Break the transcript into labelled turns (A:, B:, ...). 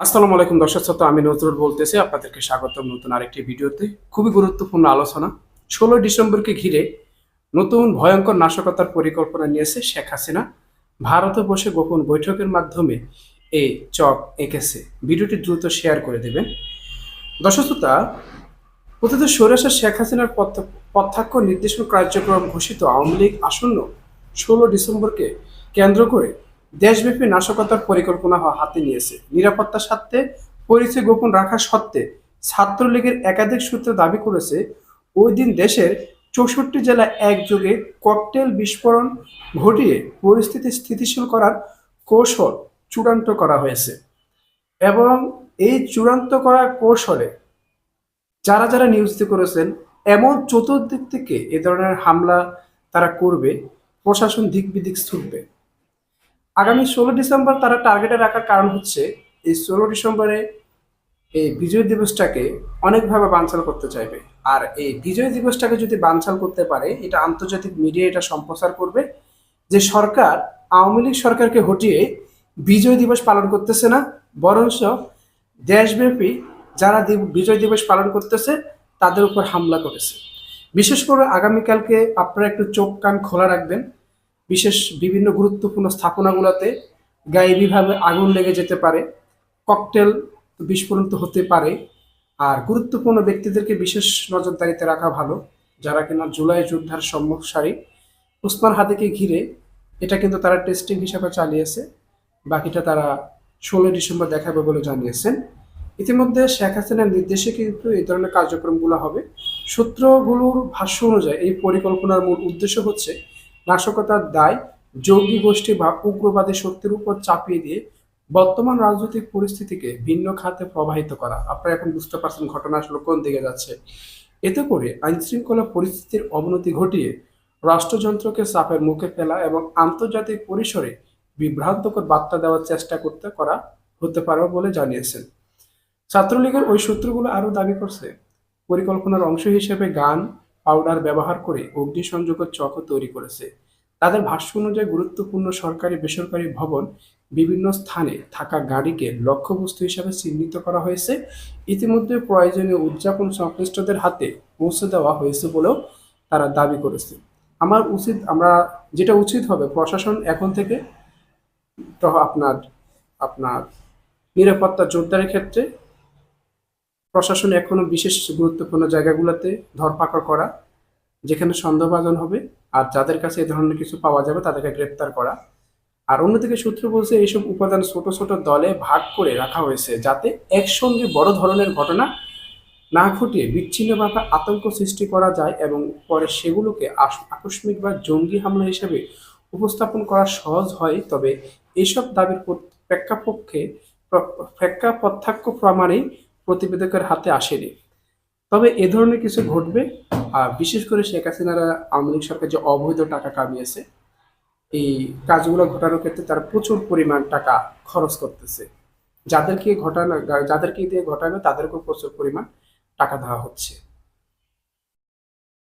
A: আসসালামু আলাইকুম দর্শক শ্রোতা, আমি নজরুল বলতেছি, আপনাদেরকে স্বাগতম নতুন আরেকটি ভিডিওতে। খুবই গুরুত্বপূর্ণ আলোচনা। ষোলোই ডিসেম্বরকে ঘিরে নতুন ভয়ঙ্কর নাশকতার পরিকল্পনা নিয়েছে শেখ হাসিনা। ভারতে বসে গোপন বৈঠকের মাধ্যমে এই চক এঁকেছে। ভিডিওটি দ্রুত শেয়ার করে দেবেন। দর্শক শ্রোতা সৈরাসার শেখ হাসিনার প্রত্যক্ষ নির্দেশন কার্যক্রম ঘোষিত আওয়ামী লীগ আসন্ন ষোলো ডিসেম্বরকে কেন্দ্র করে দেশব্যাপী নাশকতার পরিকল্পনা হাতে নিয়েছে। নিরাপত্তার স্বার্থে পরিচয় গোপন রাখা সত্ত্বে ছাত্রলীগের একাধিক সূত্র দাবি করেছে, ওই দিন দেশের চৌষট্টি জেলা একযোগে ককটেল বিস্ফোরণ ঘটিয়ে পরিস্থিতি স্থিতিশীল করার কৌশল চূড়ান্ত করা হয়েছে এবং এই চূড়ান্ত করা কৌশলে যারা যারা নিয়োজিত করেছেন, এমন চতুর্দিক থেকে এ ধরনের হামলা তারা করবে, প্রশাসন দিক বিদিক ছুটবে। আগামী ষোলো ডিসেম্বর তারা টার্গেটে রাখার কারণ হচ্ছে এই ষোলো ডিসেম্বরে এই বিজয় দিবসটাকে অনেকভাবে বানচাল করতে চাইবে। আর এই বিজয় দিবসটাকে যদি বানচাল করতে পারে, এটা আন্তর্জাতিক মিডিয়া এটা সম্প্রচার করবে যে সরকার, আওয়ামী লীগ সরকারকে হটিয়ে বিজয় দিবস পালন করতেছে না, বরঞ্চ দেশব্যাপী যারা বিজয় দিবস পালন করতেছে, তাদের উপর হামলা করেছে। বিশেষ করে আগামীকালকে আপনারা একটু চোখ কান খোলা রাখবেন। বিশেষ বিভিন্ন গুরুত্বপূর্ণ স্থাপনাগুলোতে গায়েবীভাবে আগুন লেগে যেতে পারে, ককটেল বিস্ফোরণ তো হতে পারে, আর গুরুত্বপূর্ণ ব্যক্তিদেরকে বিশেষ নজরদারিতে রাখা ভালো, যারা কিনা জুলাই যোদ্ধার সম্মুখ সারি উসমান হাদিকে ঘিরে এটা কিন্তু তারা টেস্টিং হিসাবে চালিয়েছে, বাকিটা তারা ষোলোই ডিসেম্বর দেখাবে বলে জানিয়েছেন। ইতিমধ্যে শেখ হাসিনার নির্দেশে কিন্তু এই ধরনের কার্যক্রমগুলো হবে। সূত্রগুলোর ভাষ্য অনুযায়ী এই পরিকল্পনার মূল উদ্দেশ্য হচ্ছে নাশকতার দায় জঙ্গি গোষ্ঠী বা উগ্রবাদী শক্তির উপর চাপিয়ে দিয়ে বর্তমান রাজনৈতিক পরিস্থিতিকে ভিন্ন খাতে প্রবাহিত করা। আপনারা এখন বুঝতে পারছেন ঘটনা আসলে কোন দিকে যাচ্ছে। এতে করে আইন শৃঙ্খলা পরিস্থিতির অবনতি ঘটিয়ে রাষ্ট্রযন্ত্রকে চাপের মুখে ফেলা এবং আন্তর্জাতিক পরিসরে বিভ্রান্তকর বার্তা দেওয়ার চেষ্টা করতে করা হতে পারে বলে জানিয়েছেন। ছাত্রলীগের ওই সূত্রগুলো আরও দাবি করছে, পরিকল্পনার অংশ হিসেবে গান পাউডার ব্যবহার করে অগ্নিসংযোগের চক্র তৈরি করেছে। তাদের ভাষ্য অনুযায়ী গুরুত্বপূর্ণ সরকারি বেসরকারি ভবন বিভিন্ন স্থানে থাকা গাড়িকে লক্ষ্যবস্তু হিসাবে চিহ্নিত করা হয়েছে। ইতিমধ্যে প্রয়োজনীয় উদযাপন সংশ্লিষ্টদের হাতে পৌঁছে দেওয়া হয়েছে বলেও তারা দাবি করেছে। আমার উচিত, আমরা যেটা উচিত হবে, প্রশাসন এখন থেকে তো আপনার আপনার নিরাপত্তা জোরদারের ক্ষেত্রে প্রশাসন এখনও বিশেষ গুরুত্বপূর্ণ জায়গাগুলোতে ধরপাকড় করা, যেখানে সন্দেহভাজন হবে, আর যাদের কাছে এ ধরনের কিছু পাওয়া যাবে তাদেরকে গ্রেপ্তার করা। আর অন্যদিকে সূত্র বলছে এইসব উপাদান ছোট ছোট দলে ভাগ করে রাখা হয়েছে যাতে একসঙ্গে বড় ধরনের ঘটনা না ঘটিয়ে বিচ্ছিন্নভাবে আতঙ্ক সৃষ্টি করা যায় এবং পরে সেগুলোকে আকস্মিক বা জঙ্গি হামলা হিসেবে উপস্থাপন করা সহজ হয়। তবে এইসব দাবির প্রেক্ষাপক্ষে প্র- প্রেক্ষাপত্যাক্ষ প্রমাণেই প্রতিবেদকের হাতে আসেনি। তবে এ ধরনের কিছু ঘটবে, আর বিশেষ করে শেখ হাসিনারা আওয়ামী লীগ সরকার যে অবৈধ টাকা কামিয়েছে, এই কাজগুলো ঘটানোর ক্ষেত্রে তারা প্রচুর পরিমাণ টাকা খরচ করতেছে। যাদেরকে ঘটানো, যাদেরকে দিয়ে ঘটানো, তাদেরকেও প্রচুর পরিমাণ টাকা দেওয়া হচ্ছে।